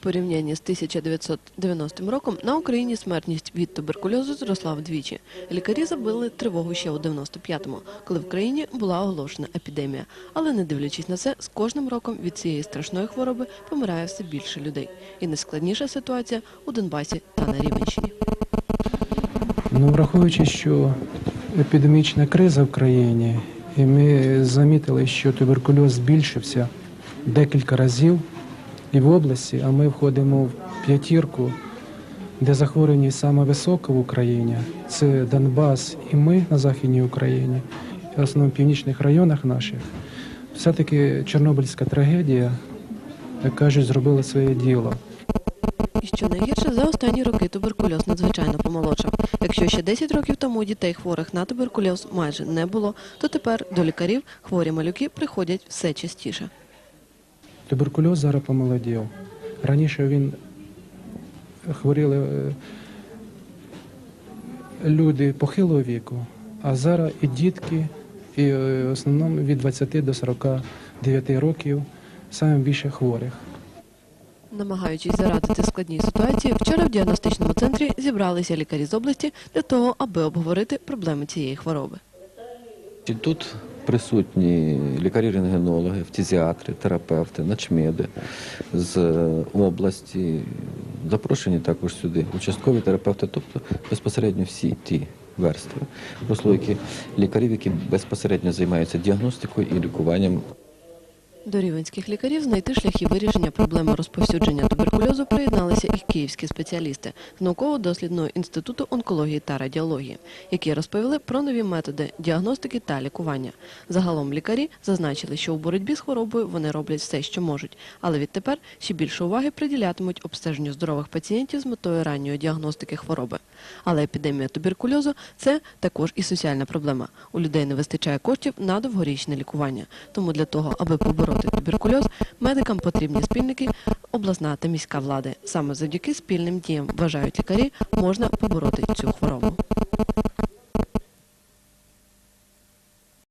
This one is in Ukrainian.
порівнянні з 1990 роком на Україні смертність від туберкульозу зросла вдвічі. Лікарі забили тривогу ще у 95-му, коли в країні була оголошена епідемія. Але не дивлячись на це, з кожним роком від цієї страшної хвороби помирає все більше людей. І найскладніша ситуація у Донбасі та на Рівенщині. Ну, враховуючи, що епідемічна криза в країні, і ми замітили, що туберкульоз збільшився декілька разів і в області, а ми входимо в п'ятірку, де захворюваність саме висока в Україні. Це Донбас і ми на Західній Україні, в основному в північних районах наших. Все-таки Чорнобильська трагедія, як кажуть, зробила своє діло. І що найгірше, за останні роки туберкульоз надзвичайно помолодшав. Якщо ще 10 років тому дітей хворих на туберкульоз майже не було, то тепер до лікарів хворі малюки приходять все частіше. Туберкульоз зараз помолодів. Раніше він хворіли е, люди похилого віку, а зараз і дітки, і е, в основному від 20 до 49 років саме більше хворих. Намагаючись зарадити складній ситуації, вчора в діагностичному центрі зібралися лікарі з області для того, аби обговорити проблеми цієї хвороби. Тут присутні лікарі-рентгенологи, фтизіатри, терапевти, начмеди з е, області. Запрошені також сюди участкові терапевти, тобто безпосередньо всі ті верстви прослойки лікарів, які безпосередньо займаються діагностикою і лікуванням До рівенських лікарів знайти шляхи вирішення проблеми розповсюдження туберкульозу приєдналися і київські спеціалісти з науково-дослідного інституту онкології та радіології, які розповіли про нові методи діагностики та лікування. Загалом лікарі зазначили, що у боротьбі з хворобою вони роблять все, що можуть, але відтепер ще більше уваги приділятимуть обстеженню здорових пацієнтів з метою ранньої діагностики хвороби. Але епідемія туберкульозу це також і соціальна проблема. У людей не вистачає коштів на довгорічне лікування. Тому для того, аби побороти туберкульоз, медикам потрібні спільники, обласна та міська влади. Саме завдяки спільним діям, вважають лікарі, можна побороти цю хворобу.